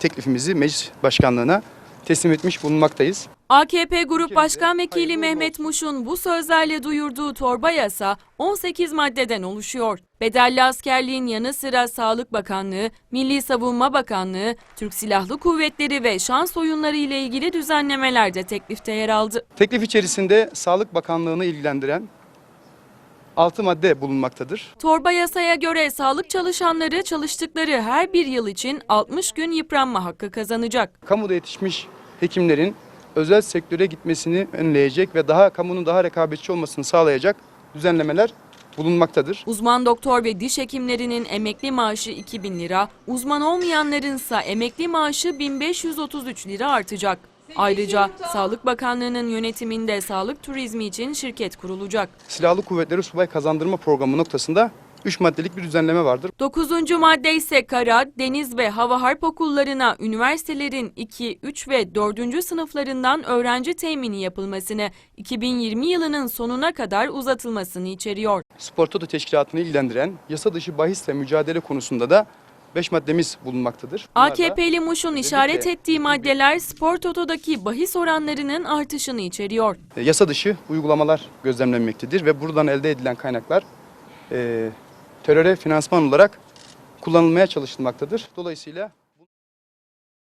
teklifimizi meclis başkanlığına teslim etmiş bulunmaktayız. AKP Grup Başkan Vekili Mehmet. Muş'un bu sözlerle duyurduğu torba yasa 18 maddeden oluşuyor. Bedelli askerliğin yanı sıra Sağlık Bakanlığı, Milli Savunma Bakanlığı, Türk Silahlı Kuvvetleri ve şans oyunları ile ilgili düzenlemeler de teklifte yer aldı. Teklif içerisinde Sağlık Bakanlığı'nı ilgilendiren 6 madde bulunmaktadır. Torba yasaya göre sağlık çalışanları çalıştıkları her bir yıl için 60 gün yıpranma hakkı kazanacak. Kamuda yetişmiş hekimlerin özel sektöre gitmesini önleyecek ve daha kamunun daha rekabetçi olmasını sağlayacak düzenlemeler bulunmaktadır. Uzman doktor ve diş hekimlerinin emekli maaşı 2000 lira, uzman olmayanlarınsa emekli maaşı 1533 lira artacak. Ayrıca Sağlık Bakanlığı'nın yönetiminde sağlık turizmi için şirket kurulacak. Silahlı Kuvvetleri Subay Kazandırma Programı noktasında 3 maddelik bir düzenleme vardır. 9. madde ise kara, deniz ve hava harp okullarına üniversitelerin 2, 3 ve 4. sınıflarından öğrenci temini yapılmasını 2020 yılının sonuna kadar uzatılmasını içeriyor. Spor Toto Teşkilatı'nı ilgilendiren yasa dışı bahisle mücadele konusunda da 5 maddemiz bulunmaktadır. Bunlar AKP'li Muş'un işaret ettiği maddeler spor totodaki bahis oranlarının artışını içeriyor. E, yasa dışı uygulamalar gözlemlenmektedir ve buradan elde edilen kaynaklar e, teröre finansman olarak kullanılmaya çalışılmaktadır. Dolayısıyla